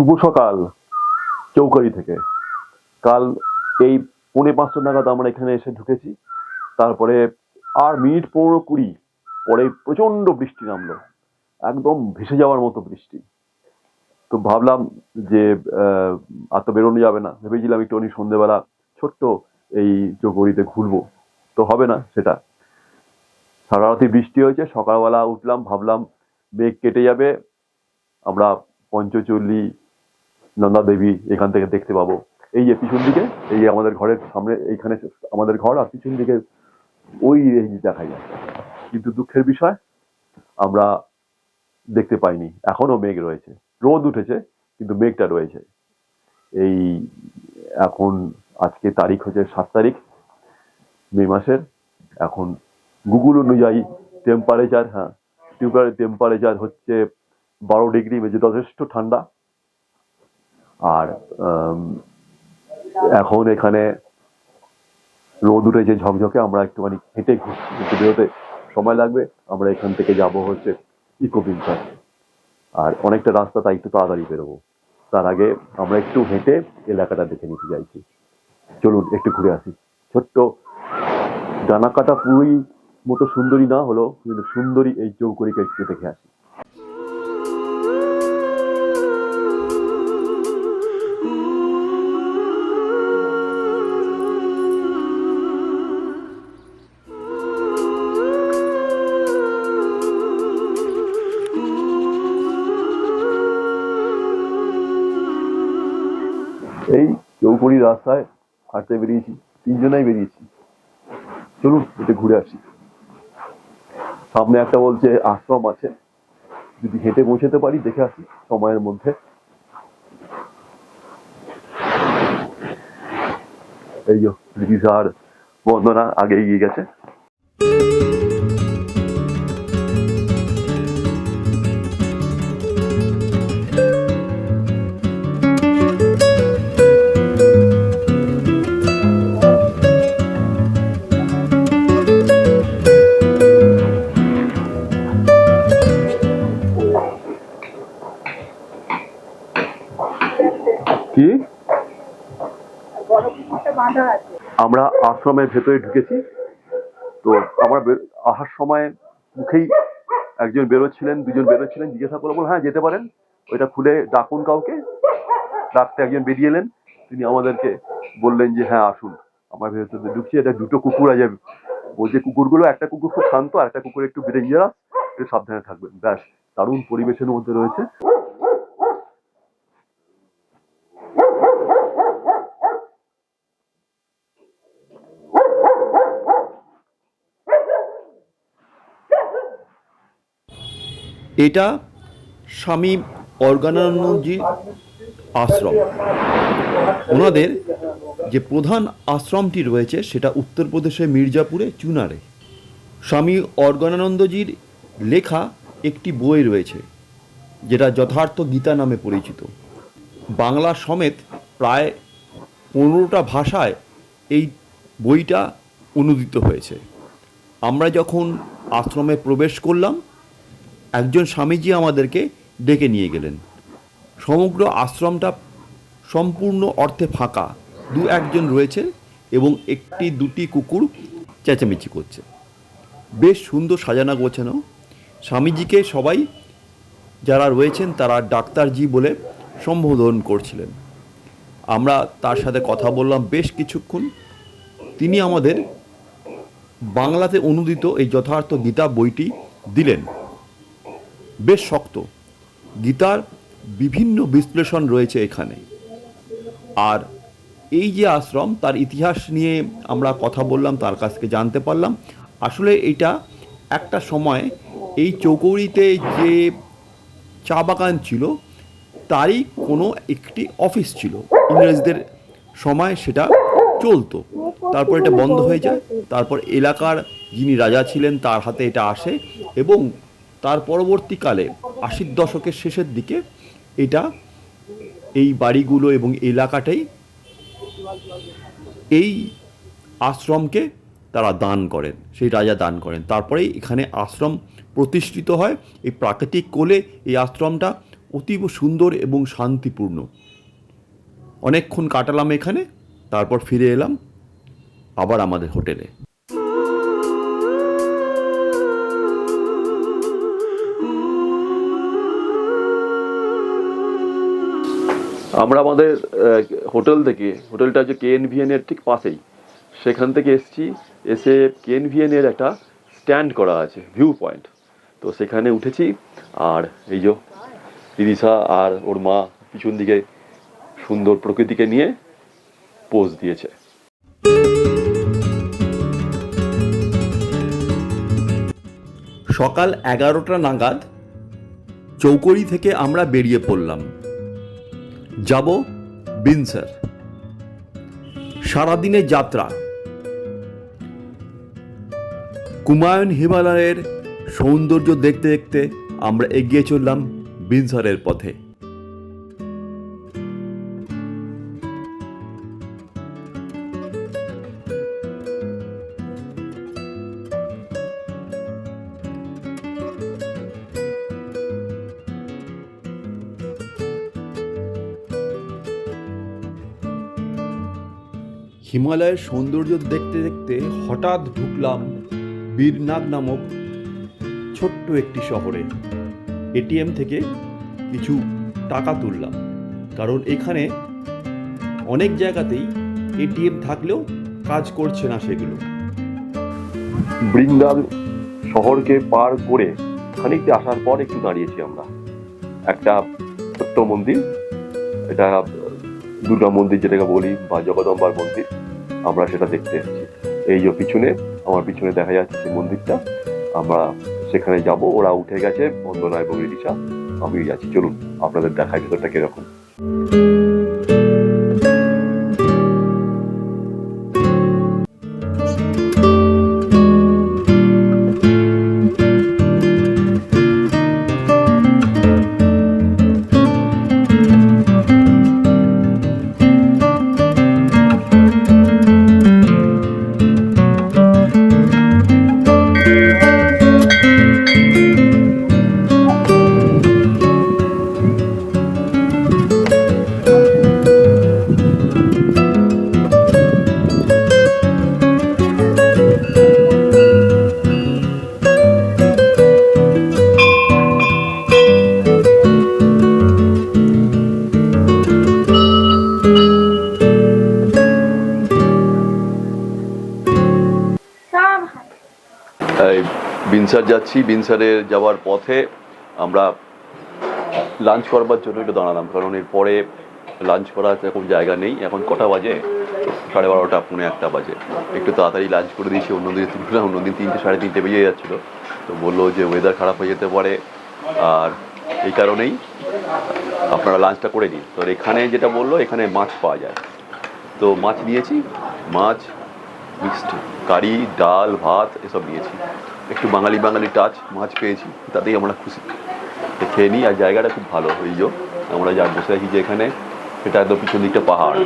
শুভ সকাল চৌকারি থেকে। কাল এই পৌনে পাঁচটা নাগাদ আমরা এখানে এসে ঢুকেছি। তারপরে আর মিনিট পনেরো কুড়ি পরে প্রচণ্ড বৃষ্টি নামলো। একদম ভেসে যাওয়ার মতো বৃষ্টি। তো ভাবলাম যে আর তো বেরোনো যাবে না। ভেবেছিলাম একটুখানি সন্ধেবেলা ছোট্ট এই চৌকরিতে ঘুরবো। তো হবে না সেটা। সারা রাতি বৃষ্টি হয়েছে, সকালবেলা উঠলাম, ভাবলাম মেঘ কেটে যাবে। আমরা পঞ্চচল্লি নন্দা দেবী এখান থেকে দেখতে পাবো। এই যে পিছন দিকে, এই যে আমাদের ঘরের সামনে, এইখানে আমাদের ঘর আর পিছন দিকে ওই range দেখা যায়। কিন্তু দুঃখের বিষয়, আমরা দেখতে পাইনি। এখনও মেঘ রয়েছে। রোদ উঠেছে, কিন্তু মেঘটা রয়েছে। এই এখন আজকে তারিখ হচ্ছে সাত তারিখ, মে মাসের। এখন গুগল অনুযায়ী টেম্পারেচার হ্যাঁ টেম্পারেচার হচ্ছে বারো ডিগ্রি যথেষ্ট ঠান্ডা। আর এখন এখানে রোদ উঠেছে ঝকঝকে, আমরা একটুখানি হেঁটে ঘুরছি। বেরোতে সময় লাগবে, আমরা এখান থেকে যাব হচ্ছে ইকো বিঞ্চার আর অনেকটা রাস্তা, তাই একটু তাড়াতাড়ি বেরোবো। তার আগে আমরা একটু হেঁটে এলাকাটা দেখে নিতে চাইছি চলুন, একটু ঘুরে আসি। ছোট্ট ডানা কাটা পুরোই মতো সুন্দরী না হলো কিন্তু সুন্দরী এই চৌকরিকে একটু দেখে আসি। চৌকড়ি রাস্তায় হাঁটতে বেরিয়েছি, তিনজনাই বেরিয়েছি। চলুন এটা ঘুরে আসি। সামনে একটা বলছে, আশ্রম আছে। যদি হেঁটে পৌঁছাতে পারি, দেখে আসি সময়ের মধ্যে। এই যে বন্ধনা বন্দনা আগে এগিয়ে গেছে। আমরা আশ্রমের ভেতরে ঢুকেছি। তো আমরা আসার সময় মুখেই একজন বেরোচ্ছিলেন, দুজন বেরোচ্ছিলেন, জিজ্ঞাসা করল বল হ্যাঁ যেতে পারেন। ওইটা খুলে ডাকুন কাউকে। ডাকতে একজন বেরিয়ে এলেন। তিনি আমাদেরকে বললেন যে হ্যাঁ আসুন। আমার ভেতরে ঢুকছি। এটা দুটো কুকুর আছে। বলছে কুকুরগুলো, একটা কুকুর খুব শান্ত, আর একটা কুকুর একটু ডেঞ্জারাস একটু সাবধানে থাকবেন। ব্যাস, দারুণ পরিবেশের মধ্যে রয়েছে। এটা স্বামী অর্গানানন্দজির আশ্রম। ওনাদের যে প্রধান আশ্রমটি রয়েছে, সেটা উত্তরপ্রদেশের মির্জাপুরে, চুনারে। স্বামী অর্গানানন্দজির লেখা একটি বই রয়েছে, যেটা যথার্থ গীতা নামে পরিচিত। বাংলা সমেত প্রায় পনেরোটা ভাষায় এই বইটা অনুদিত হয়েছে। আমরা যখন আশ্রমে প্রবেশ করলাম একজন স্বামীজি আমাদেরকে ডেকে নিয়ে গেলেন। সমগ্র আশ্রমটা সম্পূর্ণ অর্থে ফাঁকা। দু একজন রয়েছে এবং একটি, দুটি কুকুর চেঁচামেচি করছে। বেশ সুন্দর সাজানো গোছানো। স্বামীজিকে সবাই যারা রয়েছেন তারা ডাক্তারজি বলে সম্বোধন করছিলেন। আমরা তার সাথে কথা বললাম বেশ কিছুক্ষণ। তিনি আমাদের বাংলাতে অনুদিত এই যথার্থ গীতা বইটি দিলেন। বেশ শক্ত। গীতার বিভিন্ন বিশ্লেষণ রয়েছে এখানে। আর এই যে আশ্রম, তার ইতিহাস নিয়ে আমরা কথা বললাম, তার কাছ থেকে জানতে পারলাম। আসলে এটা একটা সময় এই চৌকৌড়িতে যে চা বাগান ছিল, তারই কোনো একটি অফিস ছিল। ইংরেজদের সময় সেটা চলতো। তারপর এটা বন্ধ হয়ে যায়। তারপর এলাকার যিনি রাজা ছিলেন, তার হাতে এটা আসে এবং তার পরবর্তীকালে আশির দশকের শেষের দিকে এটা এই বাড়িগুলো এবং এলাকাটাই এই আশ্রমকে তারা দান করেন, সেই রাজা দান করেন। তারপরেই এখানে আশ্রম প্রতিষ্ঠিত হয়। এই প্রাকৃতিক কোলে এই আশ্রমটা অতীব সুন্দর এবং শান্তিপূর্ণ। অনেকক্ষণ কাটালাম এখানে, তারপর ফিরে এলাম আবার আমাদের হোটেলে। আমরা আমাদের হোটেল থেকে, হোটেলটা হচ্ছে কেএনভিএন এর ঠিক পাশেই, সেখান থেকে এসেছি, এসে কেএনভিএন এর একটা স্ট্যান্ড করা আছে, ভিউ পয়েন্ট। তো সেখানে উঠেছি, আর এই যে ইরিশা আর ওর মা পিছন দিকে সুন্দর প্রকৃতিকে নিয়ে পোজ দিয়েছে। সকাল এগারোটা নাগাদ চৌকড়ি থেকে আমরা বেরিয়ে পড়লাম। যাব বিনসার সারাদিনের যাত্রা। কুমায়ুন হিমালয়ের সৌন্দর্য দেখতে দেখতে আমরা এগিয়ে চললাম বিনসারের পথে। হিমালয়ের সৌন্দর্য দেখতে দেখতে হঠাৎ ঢুকলাম বীরনাথ নামক ছোট্ট একটি শহরে। এটিএম থেকে কিছু টাকা তুললাম, কারণ এখানে অনেক জায়গাতেই এটিএম থাকলেও কাজ করছে না সেগুলো। বৃন্দাল শহরকে পার করে খানিকটা আসার পর একটু দাঁড়িয়েছি আমরা। একটা ছোট্ট মন্দির, এটা দুর্গা মন্দির যেটাকে বলি বা জগদম্বার মন্দির, আমরা সেটা দেখতে এসেছি। এই যে পিছনে, আমার পিছনে দেখা যাচ্ছে সেই মন্দিরটা, আমরা সেখানে যাব, ওরা উঠে গেছে বন্দনা এবং রিদিশা আমি যাচ্ছি। চলুন, আপনাদের দেখায় ভেতরটা কীরকম। বিনসার যাচ্ছি বিনসারে যাওয়ার পথে আমরা লাঞ্চ করবার জন্য একটু দাঁড়ালাম, কারণ এরপরে লাঞ্চ করার এখন জায়গা নেই। এখন কটা বাজে? সাড়ে বারোটা, পৌনে একটা বাজে। একটু তাড়াতাড়ি লাঞ্চ করে দিয়েছি অন্যদিন তুললাম অন্যদিন তিনটে, সাড়ে তিনটে বেজে যাচ্ছিল। তো বলল যে ওয়েদার খারাপ হয়ে যেতে পারে। আর এই কারণেই আপনারা লাঞ্চটা করে নিন। তো এখানে যেটা বলল, এখানে মাছ পাওয়া যায়। তো মাছ নিয়েছি, মাছ, মিক্সড, কারি, ডাল, ভাত, এসব নিয়েছি। একটু বাঙালি বাঙালি টাচ মাছ পেয়েছি, তাতেই আমরা খুশি। খেয়ে নিই, আর জায়গাটা খুব ভালো ওই যে, আমরা যা বসে আছি যে এখানে এটা একদম পিছন দিকটা পাহাড়।